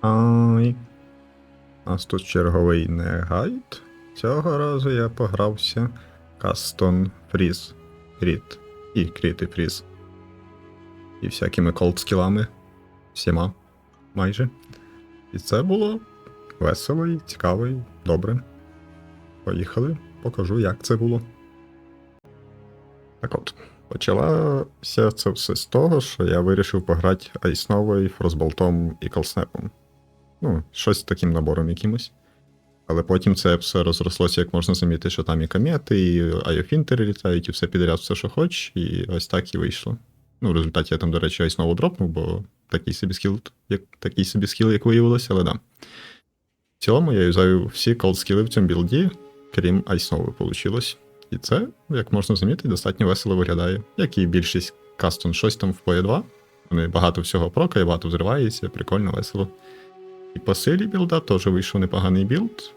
Ай. У нас тут черговий не гайд. Цього разу я погрався Кастон Фріз. Кріт. І Кріт і Фріз. І всякими колд-скілами. Всіма. Майже. І це було весело і цікаво і добре. Поїхали, покажу, як це було. Так от, почалося це все з того, що я вирішив пограти айсновою, фрозболтом і колснепом. Ну, щось таким набором якимось. Але потім це все розрослося, як можна замітити, що там і комети, і айофінтери літають, і все підряд, все, що хоч, і ось так і вийшло. Ну, в результаті я там, до речі, айснову дропнув, бо такий собі скіл, як, такий собі скіл, як виявилося, але да. В цілому я юзаю всі колд-скіли в цьому білді, крім айснови, вийшло. І це, як можна замітити, достатньо весело виглядає, як і більшість кастон, щось там в PoE 2. Вони багато всього прокає, багато взривається, прикольно, весело. І по силі білда теж вийшов непоганий білд.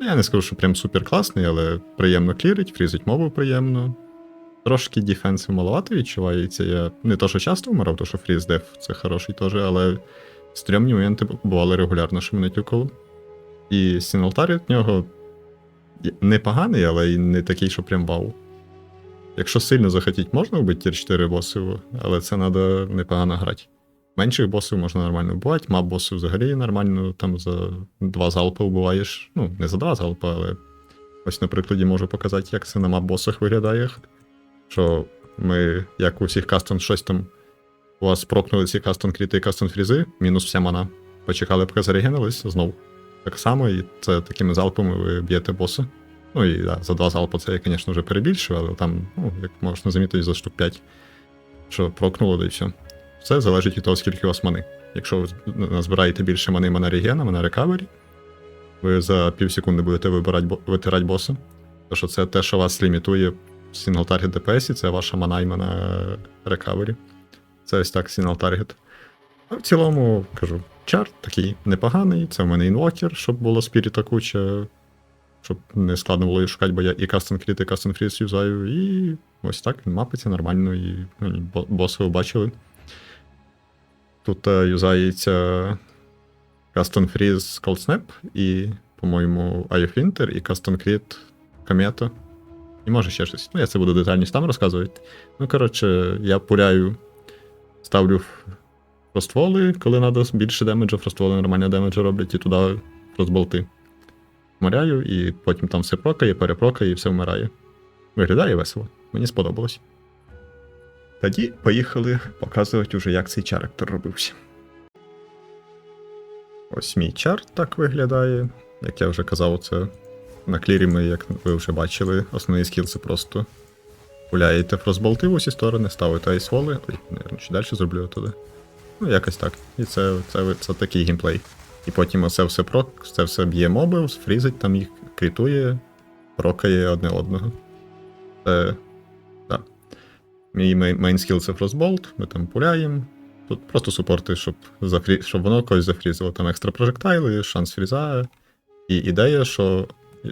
Ну, Я не скажу, що прям супер класний, але приємно клірить, фрізить мову приємно. Трошки дефенсив маловато відчувається. Я не то, що часто вмирав, то що фріз деф це хороший теж, але стрьомні моменти бували регулярно, що мене тюкало. І Сіналтар від нього непоганий, але й не такий, що прям вау. Якщо сильно захотіть, можна вбити тір 4 босів, але це треба непогано грати. Менших босів можна нормально вбивати, мап босів взагалі нормально, там за два залпи вбиваєш. Ну, не за два залпи, але ось на прикладі можу показати, як це на мап босах виглядає. Що ми, як у всіх кастон, щось там у вас прокнули ці кастон кріти і кастон фрізи, мінус вся мана. Почекали, поки зарегенились, знов. Так само, і це такими залпами ви б'єте боса. Ну і да, за два залпи це я, звісно, вже перебільшив, але там, ну, як можна замітити, за штук 5, що прокнуло, да і все. Все залежить від того, скільки у вас мани. Якщо ви назбираєте більше мани мана регена, мана рекавері, ви за пів секунди будете вибирати, витирати боса. Тому що це те, що вас лімітує в сингл таргет ДПС, це ваша мана і мана рекавері. Це ось так сингл таргет. А в цілому, кажу, чар такий непоганий. Це в мене інвокер, щоб було спіріта куча, щоб не складно було її шукати, бо я і кастом кріт, і кастом фріз юзаю, і ось так він мапиться нормально, і ну, ви бачили. Тут е, юзається Custom Freeze Cold Snap і, по-моєму, IOFinter і Custom Crit Комета. І може ще щось. Ну, я це буду детальніше там розказувати. Ну, коротше, я пуляю, ставлю фростволи, коли треба більше демеджа, фростволи нормально демеджа роблять, і туди фростболти. Моряю, і потім там все прокає, перепрокає і все вмирає. Виглядає весело. Мені сподобалось. Тоді поїхали показувати уже, як цей чарактер робився. Ось мій чар так виглядає. Як я вже казав, це на клірі ми, як ви вже бачили, основний скіл це просто пуляєте фростболти в усі сторони, ставите айсволи. Ой, наверно, ще далі зроблю туди. Ну, якось так. І це, це, це такий геймплей. І потім оце все прок, це все б'є моби, фрізить там їх, критує, прокає одне одного. Це. Мій мей- мейн це Frostbolt, ми там пуляємо. Тут просто супорти, щоб, зафрі... щоб воно когось зафрізило. Там екстра прожектайли, шанс фріза. І ідея, що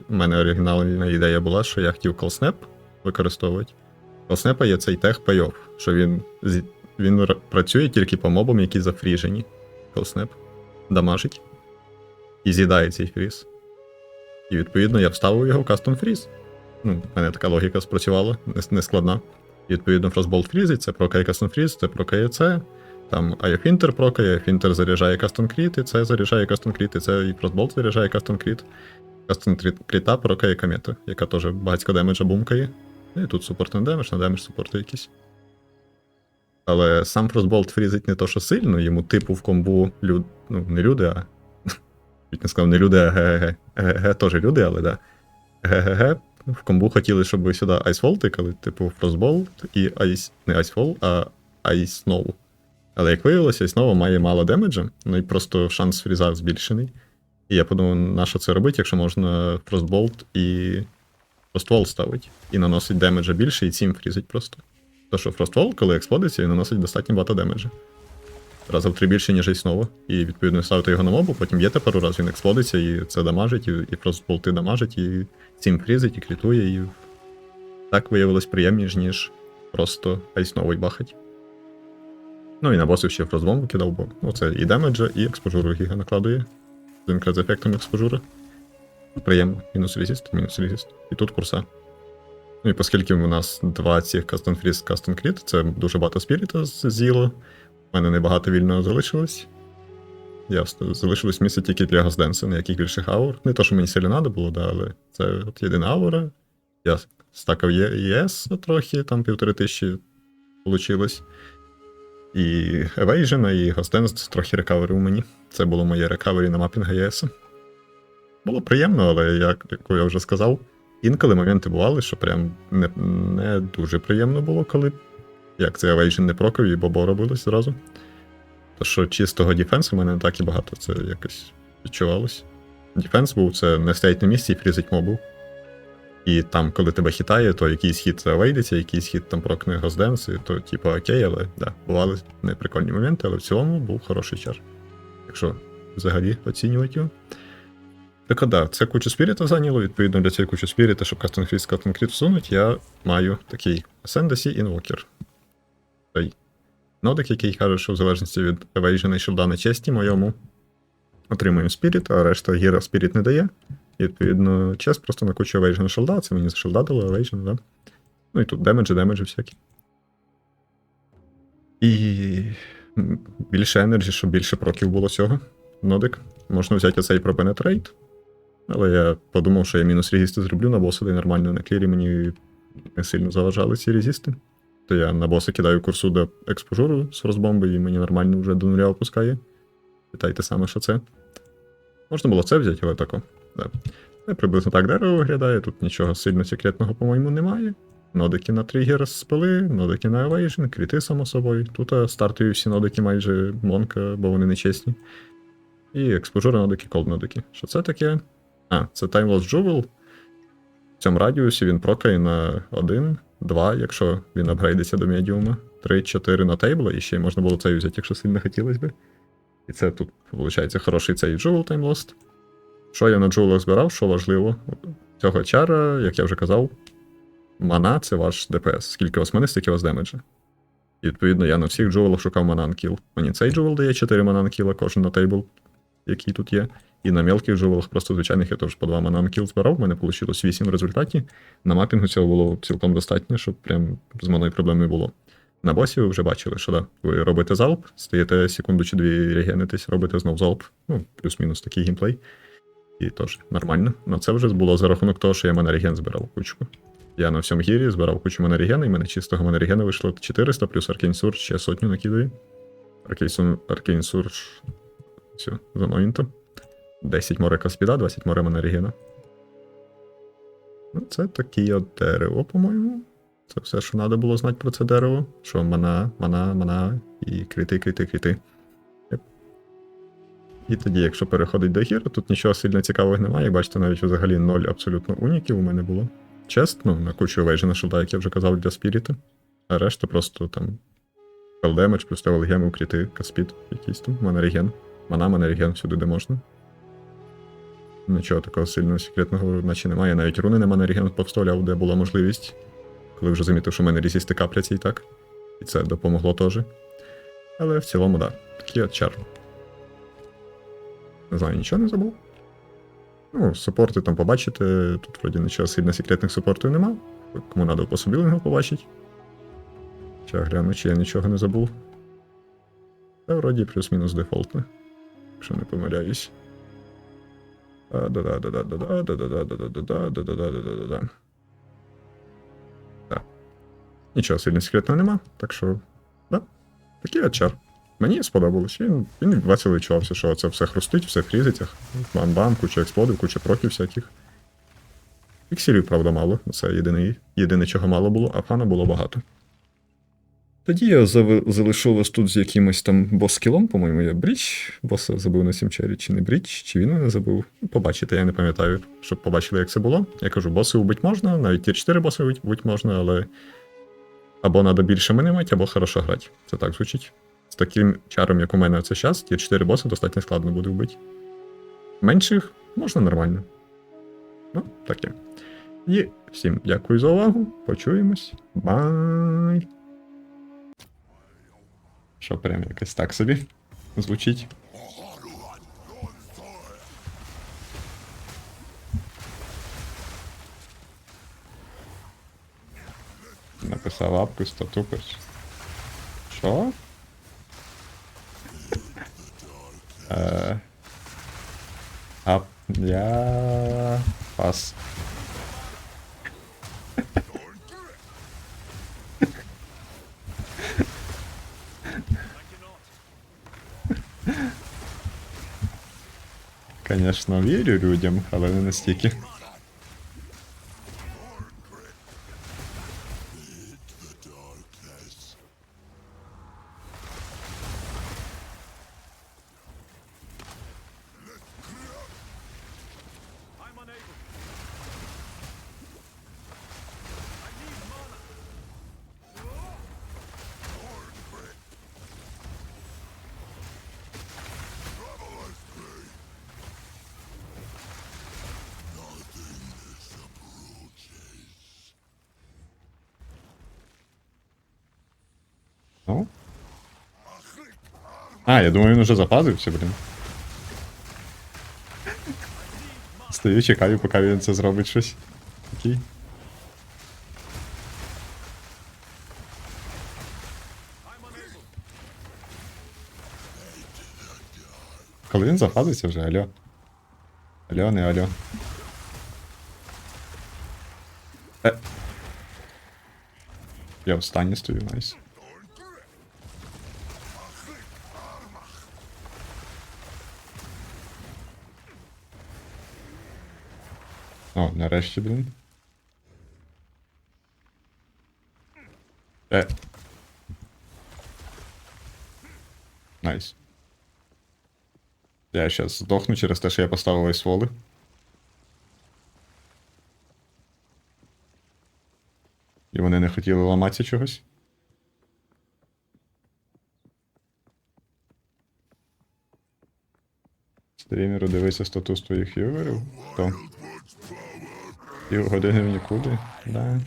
в мене оригінальна ідея була, що я хотів колснеп використовувати. Колснепа є цей тех payoff, що він, він працює тільки по мобам, які зафріжені. Колснеп дамажить і з'їдає цей фріз. І відповідно я вставив його в кастом фріз. Ну, в мене така логіка спрацювала, не, не. І відповідно Frostbolt фрізить, це прокає Custom Freeze, це прокає це. Там IOFinter прокає, IOFinter заряджає Custom Crit, і це заряджає Custom Crit, і це і Frostbolt заряджає Custom Crit. Custom Crit прокає комета, яка теж багатько демеджа бумкає. І тут супортний демедж, на демедж супорти якісь. Але сам Frostbolt фрізить не то, що сильно, йому типу в комбу люд... ну, не люди, а. Не сказав, не люди, а ГГГ. ГГГ теж люди, але да. ГГГ в комбу хотіли, щоб ви сюди Icefall тикали, типу Frostbolt і Ice, не Icefall, а Snow. Але як виявилося, Ice має мало демеджа, ну і просто шанс фріза збільшений. І я подумав, на що це робити, якщо можна Frostbolt і Frostwall ставити. І наносить демеджа більше, і цим фрізить просто. То що Frostwall, коли експлодиться, він наносить достатньо багато демеджа. Раза в три більше, ніж Ice І відповідно ставите його на мобу, потім б'єте пару разів, він експлодиться, і це дамажить, і, і Frostbolти дамажить, і цим фрізить, і крітує, і так виявилось приємніше, ніж просто айсновий бахать. Ну і на босів ще фрозбомбу кидав, бо ну, це і демеджа, і експожуру гіга накладує. Один з ефектом експожури. Приємно. Мінус резіст, мінус резіст. І тут курса. Ну і оскільки у нас два цих Custom Freeze, Custom Crit, це дуже багато спіріта з'їло. У мене небагато вільного залишилось. Я залишилось місце тільки для Газденса, ніяких більших аур. Не то, що мені сильно треба було, да, але це от єдина аура. Я стакав ЄС трохи, там півтори тисячі вийшло. І Evasion, і Газденс трохи рекавери у мені. Це було моє рекавері на мапінг ЄС. Було приємно, але як, як я вже сказав, інколи моменти бували, що прям не, не дуже приємно було, коли як це Evasion не прокав і бобо робилось зразу. То що чистого дефенсу в мене не так і багато, це якось відчувалось. Дефенс був це не стоять на місці і фрізить мобу. І там, коли тебе хитає, то якийсь хід вийдеться, якийсь хід там прокне Госденс, і то типу окей, але да, бували неприкольні моменти, але в цілому був хороший чар. Якщо взагалі оцінювати його. Так, да, це кучу спіріта зайняло. Відповідно для цієї кучу спіріта, щоб Custom Freeze, Custom Crit всунуть, я маю такий Ascendancy Invoker. Цей нодик, який каже, що в залежності від Evasion і шилда на честі моєму отримуємо спіріт, а решта гіра спіріт не дає. І, відповідно, чест просто на кучу Evasion шилда, це мені за шилда дало Evasion, да. Ну і тут демеджі, демеджі всякі. І більше енерджі, щоб більше проків було цього. Нодик. Можна взяти оцей про Penetrate. Але я подумав, що я мінус резісти зроблю на боса, де нормально на клірі мені не сильно заважали ці резісти. То я на боса кидаю курсу до експожуру з розбомби, і мені нормально вже до нуля опускає. Питайте саме, що це. Можна було це взяти, але тако. Да. Це приблизно так дерево виглядає, тут нічого сильно секретного, по-моєму, немає. Нодики на тригер спили, нодики на Evasion, кріти, само собою. Тут а, стартові всі нодики майже монка, бо вони нечесні. І експожури нодики, колд нодики. Що це таке? А, це Time Lost Jewel. В цьому радіусі він прокає на 1, 2, якщо він апгрейдиться до медіума, 3, 4 на тейбла, і ще можна було цей взяти, якщо сильно хотілося би. І це тут, виходить, хороший цей Time Lost. Що я на джулах збирав, що важливо. Цього чара, як я вже казав, мана це ваш ДПС. Скільки у вас мани, стільки у вас демеджа. І відповідно я на всіх джувелах шукав манан кіл. Мені цей джувел дає 4 манан кіла, кожен на тейбл, який тут є. І на мелких джувелах, просто звичайних, я теж по 2 манан кіл збирав, в мене вийшло 8 в результаті. На мапінгу цього було цілком достатньо, щоб прям з маною проблем не було. На босі ви вже бачили, що да, ви робите залп, стаєте секунду чи дві регенитесь, робите знов залп. Ну, плюс-мінус такий геймплей. І теж нормально. Но це вже було за рахунок того, що я манереген збирав кучку. Я на всьому гірі збирав кучу манерегена, і мене чистого манерегена вийшло 400 плюс Аркейнсур ще сотню накидаю. Аркейн, Аркейн Все, за моментом. 10 море Каспіда, 20 море манерегена. Ну, це таке дерево, по-моєму. Це все, що треба було знати про це дерево. Що мана, мана, мана і крити, крити, крити. І тоді, якщо переходить до гір, тут нічого сильно цікавого немає. Як бачите, навіть взагалі ноль абсолютно уніків у мене було. Чест, ну, на кучу вейжена шилда, як я вже казав, для спіріта. А решта просто там. Демедж, плюс левел геми, кріти, каспід, якийсь там, манереген. Мана, манереген всюди, де можна. Нічого такого сильного секретного, наче немає. Навіть руни на манереген повставляв, де була можливість. Коли вже замітив, що в мене ресісти капляться і так. І це допомогло теж. Але в цілому, так. Да. Такий от чар. Не знаю, нічого не забув. Ну, супорти там побачите. Тут вроді нічого сильно секретних супортів нема. Кому треба по собі лингу побачить. Чи я гляну, чи я нічого не забув. Та вроді плюс-мінус дефолтне. Якщо не помиляюсь. Так. Нічого сильно секретного нема, так що. Да. Такий HR. Мені сподобалось. Він він весело відчувався, що це все хрустить, все фрізиться. Бам-бам, куча експлодів, куча проків всяких. Пікселів, правда, мало. Це єдине, єдине чого мало було, а фана було багато. Тоді я залишу вас тут з якимось там бос-скілом, по-моєму, я бріч. Боса забив на сімчері, чи не бріч, чи він мене забив. Побачите, я не пам'ятаю, щоб побачили, як це було. Я кажу, боси вбить можна, навіть ті 4 боси вбить можна, але. Або треба більше мани мати, або хорошо грати. Це так звучить. З таким чаром, як у мене це час, ті 4 боси достатньо складно буде вбити. Менших можна нормально. Ну, таке. І всім дякую за увагу. Почуємось. Бай! Що прям якось так собі звучить. Написав лапку, то тупиш. Що? Е, А я пас. Конечно, вірю людям, але не настільки. Ну? А, я думаю, він уже запазився, блін. Стою, чекаю, поки він це зробить щось. Окей. I'm unable. Коли він зафазиться вже, алло. Алло, не алло. Е. Я в стані стою, найс. О, нарешті, блін. Е. Найс. Я щас здохну через те, що я поставив айсволи. І вони не хотіли ламатися чогось. Стрімеру дивися статус твоїх віверів. То. Пів години в нікуди. Да.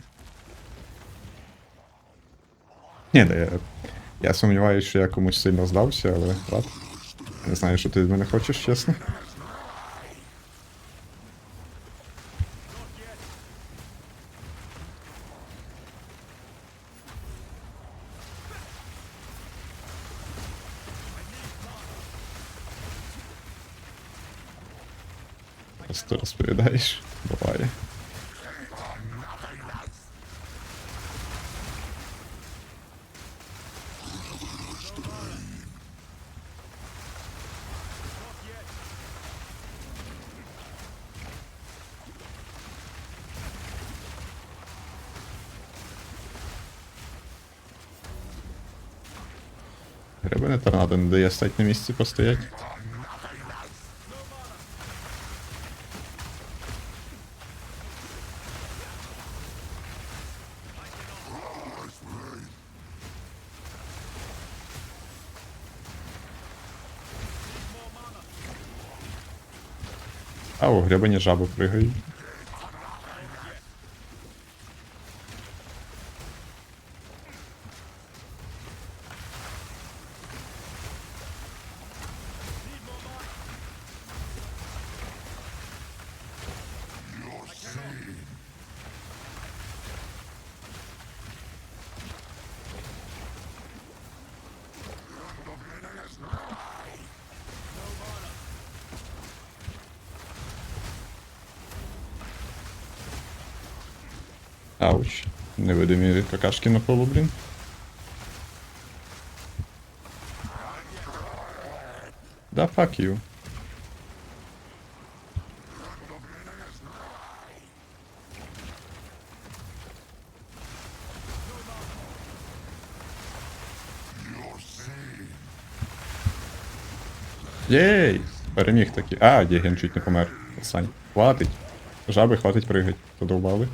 Ні, да, я, я сумніваюся, що я комусь сильно здався, але рад. Не знаю, що ти від мене хочеш, чесно. Просто розповідаєш, буває. Гребене торнадо не дає стати на місці постоять. А у гребені жаби пригають. Ауч. Невидимі какашки на полу, блін. Да, fuck you. Єй! Переміг таки. А, Дєген чуть не помер. Сань. Хватить. Жаби хватить пригать. Подовбали.